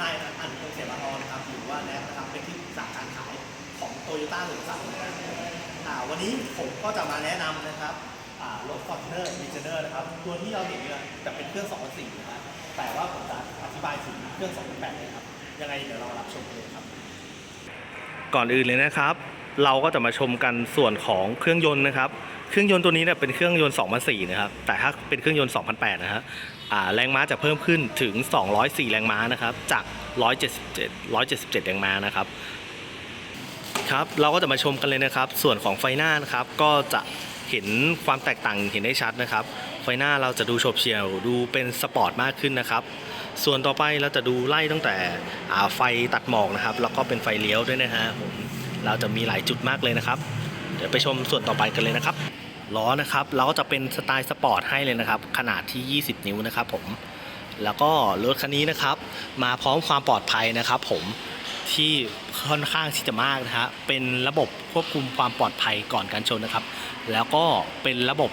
นายอันพงษ์เสมาทรนะครับหรือว่าแนทนะครับเป็นที่ปรึกษาการขายของโตโยต้าหนึ่งสามอ่าวันนี้ผมก็จะมาแนะนำนะครับอ่ารถ Fortuner v i g i n e r นะครับ ตัวที่เราเห็นเนี่ยจะเป็นเครื่อง2004นะครับแต่ว่าผมจะอธิบายถึงเครื่อง2008นะครับ ยังไงเดี๋ยวเรารับชมกันเลยครับ ก่อนอื่นเลยนะครับ เราก็จะมาชมกันส่วนของเครื่องยนต์นะครับ เครื่องยนต์ตัวนี้เนี่ยเป็นเครื่องยนต์2004นะครับ แต่ถ้าเป็นเครื่องยนต์2008นะฮะ แรงม้าจะเพิ่มขึ้นถึง 204 แรงม้านะครับจาก 177 177 แรงม้านะครับครับเราก็จะมาชมกันเลยนะครับ ส่วนของไฟหน้านะครับก็จะเห็นความแตกต่างเห็นได้ชัดนะครับ ไฟหน้าเราจะดูโฉบเฉี่ยวดูเป็นสปอร์ตมากขึ้นนะครับ ส่วนต่อไปเราจะดูไล่ตั้งแต่ไฟตัดหมอกนะครับ แล้วก็เป็นไฟเลี้ยวด้วยนะฮะเราจะมีหลายจุดมากเลยนะครับ เดี๋ยวไปชมส่วนต่อไปกันเลยนะครับ ล้อนะครับเราก็จะเป็นสไตล์สปอร์ตให้เลยนะครับ ขนาดที่ 20 นิ้วนะครับผมแล้วก็รถคันนี้นะครับ มาพร้อมความปลอดภัยนะครับ ผมที่ค่อนข้างที่จะมากนะฮะเป็นระบบควบคุมความปลอดภัยก่อนการชนนะครับ แล้วก็เป็นระบบ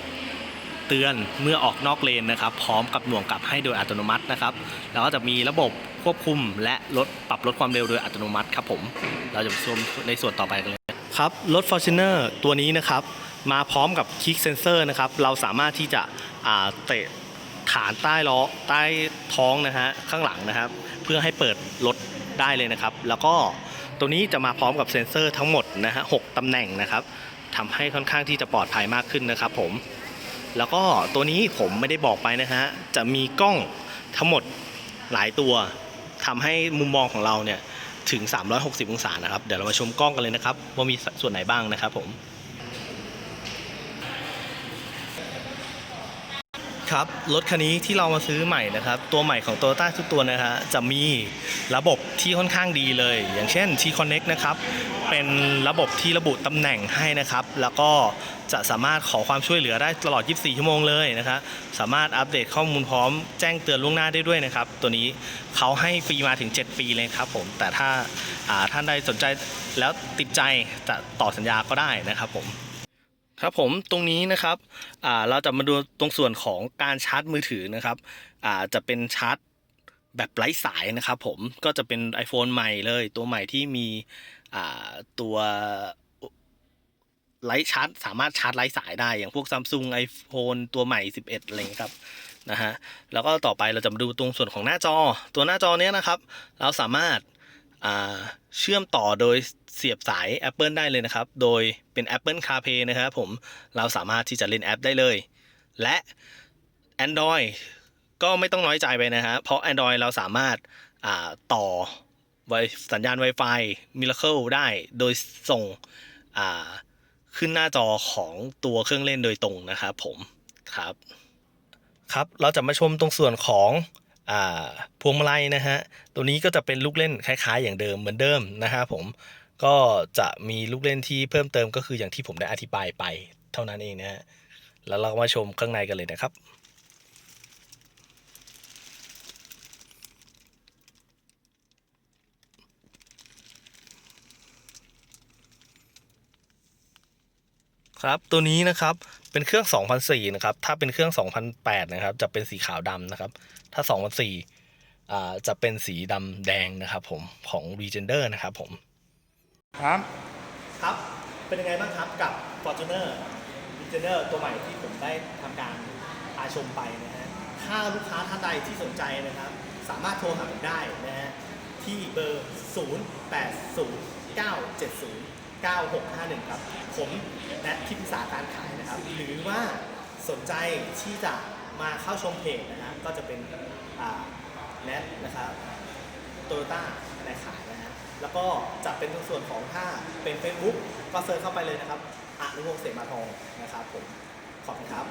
เตือนเมื่อออกนอกเลนนะครับ พร้อมกับหน่วงกลับให้โดยอัตโนมัตินะครับ แล้วก็จะมีระบบควบคุมและลดปรับลดความเร็วโดยอัตโนมัติครับผม เราจะไปชมในส่วนต่อไปกันเลยครับรถ Fortuner ตัวนี้นะครับ มาพร้อมกับค i กเซนเซอร์นะครับ เราสามารถที่จะเตะฐานใต้ล้อใต้ท้องนะฮะข้างหลังนะครับ เพื่อให้เปิดรถได้เลยนะครับ แล้วก็ตัวนี้จะมาพร้อมกับเซ็นเซอร์ทั้งหมดนะฮะหกตำแหน่งนะครับทำให้ค่อนข้างที่จะปลอดภัยมากขึ้นนะครับผม แล้วก็ตัวนี้ผมไม่ได้บอกไปนะฮะ จะมีกล้องทั้งหมดหลายตัวทำให้มุมมองของเราเนี่ยถึง 360 องศานะครับ เดี๋ยวเรามาชมกล้องกันเลยนะครับ ว่ามีส่วนไหนบ้างนะครับผม ครับ รถคันนี้ที่เรามาซื้อใหม่นะครับ ตัวใหม่ของ t o y o t a ทุกตัวนะฮะจะมีระบบที่ค่อนข้างดีเลย อย่างเช่น T Connect นะครับ เป็นระบบที่ระบุตำแหน่งให้นะครับ แล้วก็จะสามารถขอความช่วยเหลือได้ตลอด 24 ชั่วโมงเลยนะครับสามารถอัปเดตข้อมูลพร้อมแจ้งเตือนล่วงหน้าได้ด้วยนะครับ ตัวนี้เขาให้ฟรีมาถึง 7 ปีเลยครับผม แต่ถ้าท่านใดสนใจแล้วติดใจจะต่อสัญญาก็ได้นะครับผม ครับผมตรงนี้นะครับอ่าเราจะมาดูตรงส่วนของการชาร์จมือถือนะครับอ่าจะเป็นชาร์จแบบไร้สายนะครับผมก็จะเป็น iPhone ใหม่เลย ตัวใหม่ที่มีอ่าตัวไร้ชาร์จสามารถชาร์จไร้สายได้อย่างพวก Samsung iPhone ตัวใหม่ 11อะไรอย่างเงี้ยครับนะฮะแล้วก็ต่อไปเราจะมาดูตรงส่วนของหน้าจอ ตัวหน้าจอเนี้ยนะครับ เราสามารถ เชื่อมต่อโดยเสียบสาย Apple ได้เลยนะครับ โดยเป็น Apple CarPlay นะครับผม เราสามารถที่จะเล่นแอปได้เลย และ Android ก็ไม่ต้องน้อยใจไปนะฮะ เพราะ Android เราสามารถต่อสัญญาณ Wi-Fi Miracle ได้ โดยส่งขึ้นหน้าจอของตัวเครื่องเล่นโดยตรงนะครับผม ครับ ครับ เราจะมาชมตรงส่วนของ พวงมาลัยนะฮะตัวนี้ก็จะเป็นลูกเล่นคล้ายๆ อย่างเดิมเหมือนเดิมนะฮะผมก็จะมีลูกเล่นที่เพิ่มเติมก็คืออย่างที่ผมได้อธิบายไปเท่านั้นเองนะฮะแล้วเรามาชมข้างในกันเลยนะครับ ครับตัวนี้นะครับเป็นเครื่อง2004นะครับถ้าเป็นเครื่อง2008นะครับจะเป็นสีขาวดำนะครับถ้า2004อ่าจะเป็นสีดำแดงนะครับผมของ Regender นะครับผมครับครับเป็นยังไงบ้างครับกับ Fortuner v i g i n e r ตัวใหม่ที่ผมได้ทำการอาชมไปนะฮะถ้าลูกค้าท่านใดที่สนใจนะครับ สามารถโทรหาผมได้นะฮะที่เบอร์ 0 9651 ครับ ผมแนทที่ปรึกษาการขายนะครับ หรือว่าสนใจที่จะมาเข้าชมเพจนะฮะก็จะเป็นแนทนะครับโตโยต้าในขายนะฮะแล้วก็จะเป็นในส่วนของถ้าเป็น Facebook ก็เซิร์ชเข้าไปเลยนะครับอนุวงศ์เสมาทองนะครับผมขอบคุณครับ